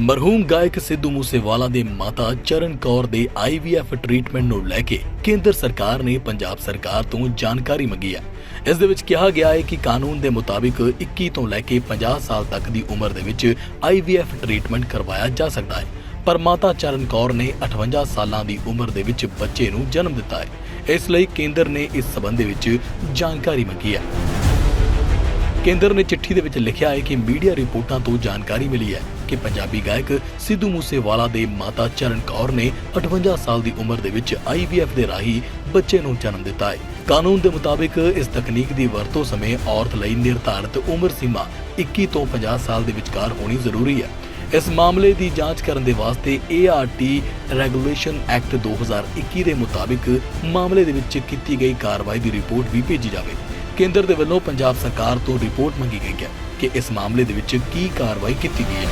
ਮਰਹੂਮ ਗਾਇਕ ਸਿੱਧੂ ਮੂਸੇਵਾਲਾ ਦੇ ਮਾਤਾ ਚਰਨ ਕੌਰ ਦੇ ਆਈਵੀਐਫ ਟ੍ਰੀਟਮੈਂਟ ਨੂੰ ਲੈ ਕੇ ਕੇਂਦਰ ਸਰਕਾਰ ਨੇ ਪੰਜਾਬ ਸਰਕਾਰ ਤੋਂ ਜਾਣਕਾਰੀ ਮੰਗੀ ਹੈ। ਇਸ ਦੇ ਵਿੱਚ ਕਿਹਾ ਗਿਆ ਹੈ ਕਿ ਕਾਨੂੰਨ ਦੇ ਮੁਤਾਬਿਕ 21 ਤੋਂ ਲੈ ਕੇ 50 ਸਾਲ ਤੱਕ ਦੀ ਉਮਰ ਦੇ ਵਿੱਚ ਆਈਵੀਐਫ ਟ੍ਰੀਟਮੈਂਟ ਕਰਵਾਇਆ ਜਾ ਸਕਦਾ ਹੈ। ਪਰ ਮਾਤਾ ਚਰਨ ਕੌਰ ਨੇ 58 ਸਾਲਾਂ ਦੀ ਉਮਰ ਦੇ ਵਿੱਚ ਬੱਚੇ ਨੂੰ ਜਨਮ ਦਿੱਤਾ ਹੈ। ਇਸ ਲਈ ਕੇਂਦਰ ਨੇ ਇਸ ਸਬੰਧ ਵਿੱਚ ਜਾਣਕਾਰੀ ਮੰਗੀ ਹੈ। ਕੇਂਦਰ ਨੇ ਚਿੱਠੀ ਦੇ ਵਿੱਚ ਲਿਖਿਆ ਹੈ ਕਿ ਮੀਡੀਆ ਰਿਪੋਰਟਾਂ ਤੋਂ ਜਾਣਕਾਰੀ ਮਿਲੀ ਹੈ। ਕਿ ਪੰਜਾਬੀ ਗਾਇਕ ਸਿੱਧੂ ਮੂਸੇਵਾਲਾ ਦੇ ਮਾਤਾ ਚਰਨ ਕੌਰ ਨੇ 58 ਸਾਲ ਦੀ ਉਮਰ ਦੇ ਵਿੱਚ ਆਈਵੀਐਫ ਦੇ ਰਾਹੀਂ ਬੱਚੇ ਨੂੰ ਜਨਮ ਦਿੱਤਾ ਹੈ। ਕਾਨੂੰਨ ਦੇ ਮੁਤਾਬਿਕ ਇਸ ਤਕਨੀਕ ਦੀ ਵਰਤੋਂ ਸਮੇਂ ਔਰਤ ਲਈ ਨਿਰਧਾਰਤ ਉਮਰ ਸੀਮਾ 21 ਤੋਂ 50 ਸਾਲ ਦੇ ਵਿਚਕਾਰ ਹੋਣੀ ਜ਼ਰੂਰੀ ਹੈ। ਇਸ ਮਾਮਲੇ ਦੀ ਜਾਂਚ ਕਰਨ ਦੇ ਵਾਸਤੇ ART ਰੈਗੂਲੇਸ਼ਨ ਐਕਟ 2021 ਦੇ ਮੁਤਾਬਿਕ ਮਾਮਲੇ ਦੇ ਵਿੱਚ ਕੀਤੀ ਗਈ ਕਾਰਵਾਈ ਦੀ ਰਿਪੋਰਟ ਵੀ ਭੇਜੀ ਜਾਵੇ। ਕੇਂਦਰ ਦੇ ਵੱਲੋਂ ਪੰਜਾਬ ਸਰਕਾਰ ਤੋਂ ਰਿਪੋਰਟ ਮੰਗੀ ਗਈ ਹੈ ਕਿ ਇਸ ਮਾਮਲੇ ਦੇ ਵਿੱਚ ਕੀ ਕਾਰਵਾਈ ਕੀਤੀ ਗਈ ਹੈ।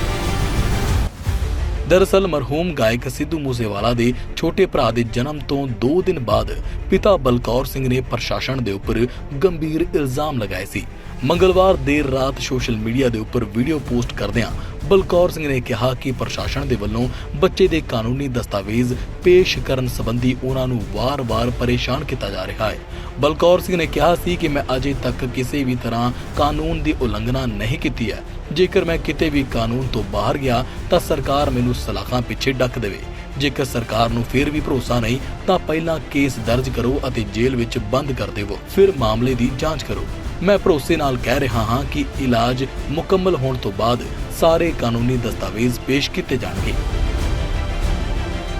ਦਰਅਸਲ, ਮਰਹੂਮ ਗਾਇਕ ਸਿੱਧੂ ਮੂਸੇਵਾਲਾ ਦੇ ਛੋਟੇ ਭਰਾ ਦੇ ਜਨਮ ਤੋਂ 2 ਦਿਨ ਬਾਅਦ ਪਿਤਾ ਬਲਕੌਰ ਸਿੰਘ ਨੇ ਪ੍ਰਸ਼ਾਸਨ ਦੇ ਉੱਪਰ ਗੰਭੀਰ ਇਲਜ਼ਾਮ ਲਗਾਏ ਸੀ। ਮੰਗਲਵਾਰ ਦੇਰ ਰਾਤ ਸੋਸ਼ਲ ਮੀਡੀਆ ਦੇ ਉੱਪਰ ਵੀਡੀਓ ਪੋਸਟ ਕਰਦਿਆਂ ਬਲਕੌਰ ਸਿੰਘ ਨੇ ਕਿਹਾ ਕਿ ਪ੍ਰਸ਼ਾਸਨ ਦੇ ਵੱਲੋਂ ਬੱਚੇ ਦੇ ਕਾਨੂੰਨੀ ਦਸਤਾਵੇਜ਼ ਪੇਸ਼ ਕਰਨ ਸੰਬੰਧੀ ਉਹਨਾਂ ਨੂੰ ਵਾਰ-ਵਾਰ ਪਰੇਸ਼ਾਨ ਕੀਤਾ ਜਾ ਰਿਹਾ ਹੈ। ਬਲਕੌਰ ਸਿੰਘ ਨੇ ਕਿਹਾ ਸੀ ਕਿ ਮੈਂ ਅਜੇ ਤੱਕ ਕਿਸੇ ਵੀ ਤਰ੍ਹਾਂ ਕਾਨੂੰਨ ਦੀ ਉਲੰਘਣਾ ਨਹੀਂ ਕੀਤੀ ਹੈ। ਜੇਕਰ ਮੈਂ ਕਿਤੇ ਵੀ ਕਾਨੂੰਨ ਤੋਂ ਬਾਹਰ ਗਿਆ, ਤਾਂ ਸਰਕਾਰ ਮੈਨੂੰ ਸਲਾਖਾਂ ਪਿੱਛੇ ਡੱਕ ਦੇਵੇ। ਜੇਕਰ ਸਰਕਾਰ ਨੂੰ ਫਿਰ ਵੀ ਭਰੋਸਾ ਨਹੀਂ, ਤਾਂ ਪਹਿਲਾਂ ਕੇਸ ਦਰਜ ਕਰੋ ਅਤੇ ਜੇਲ੍ਹ ਵਿੱਚ ਬੰਦ ਕਰ ਦੇਵੋ। ਫਿਰ ਮਾਮਲੇ ਦੀ ਜਾਂਚ ਕਰੋ। ਮੈਂ ਭਰੋਸੇ ਨਾਲ ਕਹਿ ਰਿਹਾ ਹਾਂ ਕਿ ਇਲਾਜ ਮੁਕੰਮਲ ਹੋਣ ਤੋਂ ਬਾਅਦ ਸਾਰੇ ਕਾਨੂੰਨੀ ਦਸਤਾਵੇਜ਼ ਪੇਸ਼ ਕੀਤੇ ਜਾਣਗੇ।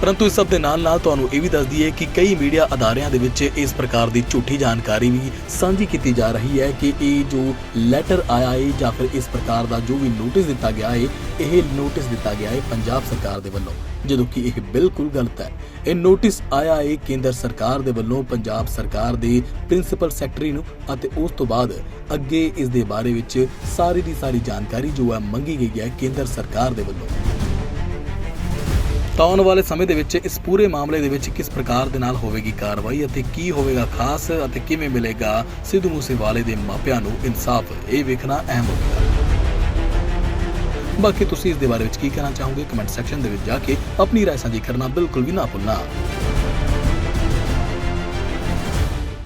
ਪਰੰਤੂ ਇਸ ਸਭ ਦੇ ਨਾਲ ਨਾਲ ਤੁਹਾਨੂੰ ਇਹ ਵੀ ਦੱਸਦੀ ਹੈ ਕਿ ਕਈ ਮੀਡੀਆ ਅਦਾਰਿਆਂ ਦੇ ਵਿੱਚ ਇਸ ਪ੍ਰਕਾਰ ਦੀ ਝੂਠੀ ਜਾਣਕਾਰੀ ਵੀ ਸਾਂਝੀ ਕੀਤੀ ਜਾ ਰਹੀ ਹੈ ਕਿ ਇਹ ਜੋ ਲੈਟਰ ਆਇਆ ਹੈ ਜਾਂ ਫਿਰ ਇਸ ਪ੍ਰਕਾਰ ਦਾ ਜੋ ਵੀ ਨੋਟਿਸ ਦਿੱਤਾ ਗਿਆ ਹੈ, ਇਹ ਨੋਟਿਸ ਦਿੱਤਾ ਗਿਆ ਹੈ ਪੰਜਾਬ ਸਰਕਾਰ ਦੇ ਵੱਲੋਂ। ਜਦੋਂ ਕਿ ਇਹ ਬਿਲਕੁਲ ਗਲਤ ਹੈ। ਇਹ ਨੋਟਿਸ ਆਇਆ ਹੈ ਕੇਂਦਰ ਸਰਕਾਰ ਦੇ ਵੱਲੋਂ ਪੰਜਾਬ ਸਰਕਾਰ ਦੇ ਪ੍ਰਿੰਸੀਪਲ ਸੈਕਟਰੀ ਨੂੰ ਅਤੇ ਉਸ ਤੋਂ ਬਾਅਦ ਅੱਗੇ ਇਸ ਦੇ ਬਾਰੇ ਵਿੱਚ ਸਾਰੀ ਦੀ ਸਾਰੀ ਜਾਣਕਾਰੀ ਜੋ ਹੈ ਮੰਗੀ ਗਈ ਹੈ ਕੇਂਦਰ ਸਰਕਾਰ ਦੇ ਵੱਲੋਂ। ਤਾਂ ਆਉਣ ਵਾਲੇ ਸਮੇਂ ਦੇ ਵਿੱਚ ਇਸ ਪੂਰੇ ਮਾਮਲੇ ਦੇ ਵਿੱਚ ਕਿਸ ਪ੍ਰਕਾਰ ਦੇ ਨਾਲ ਹੋਵੇਗੀ ਕਾਰਵਾਈ ਅਤੇ ਕੀ ਹੋਵੇਗਾ ਖਾਸ ਅਤੇ ਕਿਵੇਂ ਮਿਲੇਗਾ ਸਿੱਧੂ ਮੂਸੇਵਾਲੇ ਦੇ ਮਾਪਿਆਂ ਨੂੰ ਇਨਸਾਫ, ਇਹ ਵੇਖਣਾ ਅਹਿਮ ਹੋਵੇਗਾ ਬਾਕੀ ਤੁਸੀਂ ਇਸ ਦੇ ਬਾਰੇ ਵਿੱਚ ਕੀ ਕਹਿਣਾ ਚਾਹੋਗੇ? ਕਮੈਂਟ ਸੈਕਸ਼ਨ ਦੇ ਵਿੱਚ ਜਾ ਕੇ ਆਪਣੀ ਰਾਏ ਸਾਂਝੀ ਕਰਨਾ ਬਿਲਕੁਲ ਵੀ ਨਾ ਭੁੱਲਣਾ।